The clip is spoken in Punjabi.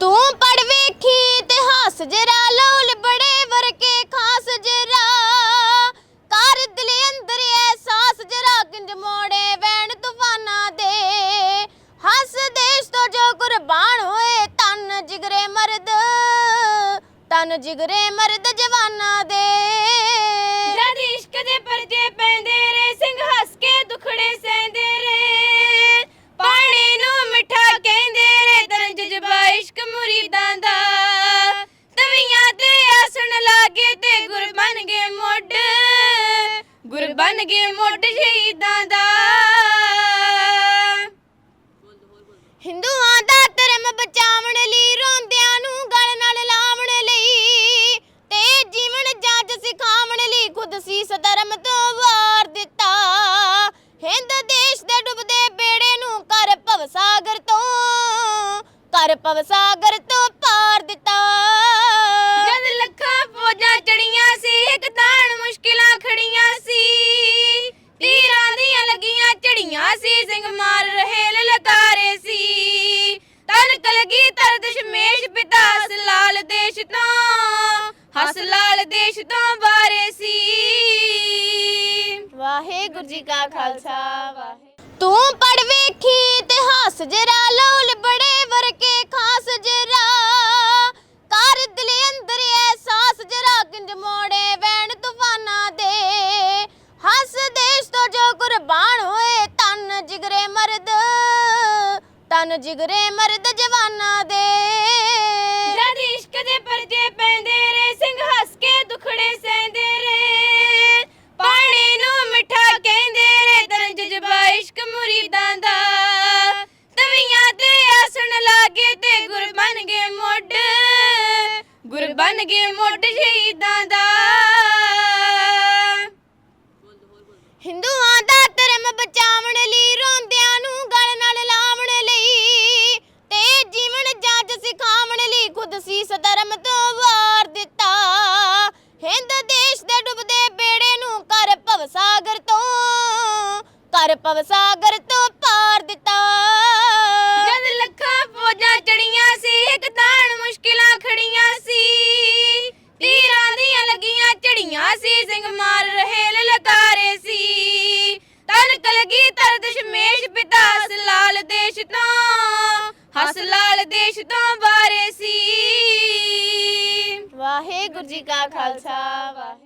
ਤੂੰ ਪੜ ਵੇਖੀ ਇਤਿਹਾਸ ਜਰਾ, ਲੋਲ ਬੜੇ ਵਰਕੇ ਖਾਸ ਜਰਾ। ਕਰ ਦਿਲ ਅੰਦਰ ਅਹਿਸਾਸ ਜਰਾ, ਕਿੰਜ ਮੋੜੇ ਵੈਣ ਤੂਫਾਨਾਂ ਦੇ ਹੱਸ ਦੇਸ਼ ਤੋਂ ਜੋ ਕੁਰਬਾਨ ਹੋਏ ਤਨ ਜਿਗਰੇ ਮਰਦ ਤਨ ਜਿਗਰੇ ਮਰਦ ਜਵਾਨਾਂ ਦੇ। ਬਣ ਗਏ ਮੁੱਢ ਸ਼ਹੀਦਾਂ ਦਾ। ਹਿੰਦੂਆਂ ਦਾ ਧਰਮ ਬਚਾਵਣ ਲਈ, ਰੋਂਦਿਆਂ ਨੂੰ ਗਲ ਨਾਲ ਲਾਵਣ ਲਈ ਤੇ ਜੀਵਨ ਜਾਂਚ ਸਿਖਾਵਣ ਲਈ ਖੁਦ ਸੀਸ ਧਰਮ ਤੋਂ ਵਾਰ ਦਿੱਤਾ। ਹਿੰਦ ਦੇਸ਼ ਦੇ ਡੁੱਬਦੇ ਬੇੜੇ ਨੂੰ ਕਰ ਭਵ ਤੋਂ ਕਰ ਭਵ ਸਾਗਰ ਤੋਂ ਪਾਰ ਦਿੱਤਾ। ਵਾਹਿਗੁਰੂ ਜੀ ਕਾ ਖਾਲਸਾ, ਵਾਹਿਗੁਰੂ। ਤੂੰ ਪੜ ਵੇਖੀ ਇਤਿਹਾਸ ਜਰਾ, ਲੋਲ ਬੜੇ ਵਰਕੇ ਖਾਸ ਜਰਾ। ਕਰ ਦਿਲ ਅੰਦਰ ਅਹਿਸਾਸ ਜਰਾ, ਕਿੰਜ ਮੋੜੇ ਵੈਣ ਤੂਫਾਨਾਂ ਦੇ ਹੱਸ ਦੇਸ਼ ਤੋਂ ਜੋ ਕੁਰਬਾਨ ਹੋਏ ਤਨ ਜਿਗਰੇ ਮਰਦ ਤਨ ਜਿਗਰੇ ਮਰਦ ਜਵਾਨਾਂ ਦੇ। ਬਣ ਗਏ ਮੁੱਢ ਸ਼ਹੀਦਾਂ ਦਾ। ਹਿੰਦੂਆਂ ਦਾ ਧਰਮ ਬਚਾਵਣ ਲਈ, ਰੋਂਦਿਆਂ ਨੂੰ ਗਲ ਨਾਲ ਲਾਵਣ ਲਈ ਤੇ ਜੀਵਨ ਜਾਂਚ ਸਿਖਾਵਣ ਲਈ ਖੁਦ ਸੀਸ ਧਰਮ ਤੋਂ ਵਾਰ ਦਿੱਤਾ। ਹਿੰਦ ਦੇਸ਼ ਦੇ ਡੁੱਬਦੇ ਬੇੜੇ ਨੂੰ ਕਰ ਭਵ ਤੋਂ ਕਰ ਭਵ ਸਾਗਰ ਤੋਂ ਪਾਰ ਦਿੱਤਾ। ਤੋਂ ਬਾਰੇ ਸੀ। ਵਾਹਿਗੁਰੂ ਜੀ ਕਾ ਖਾਲਸਾ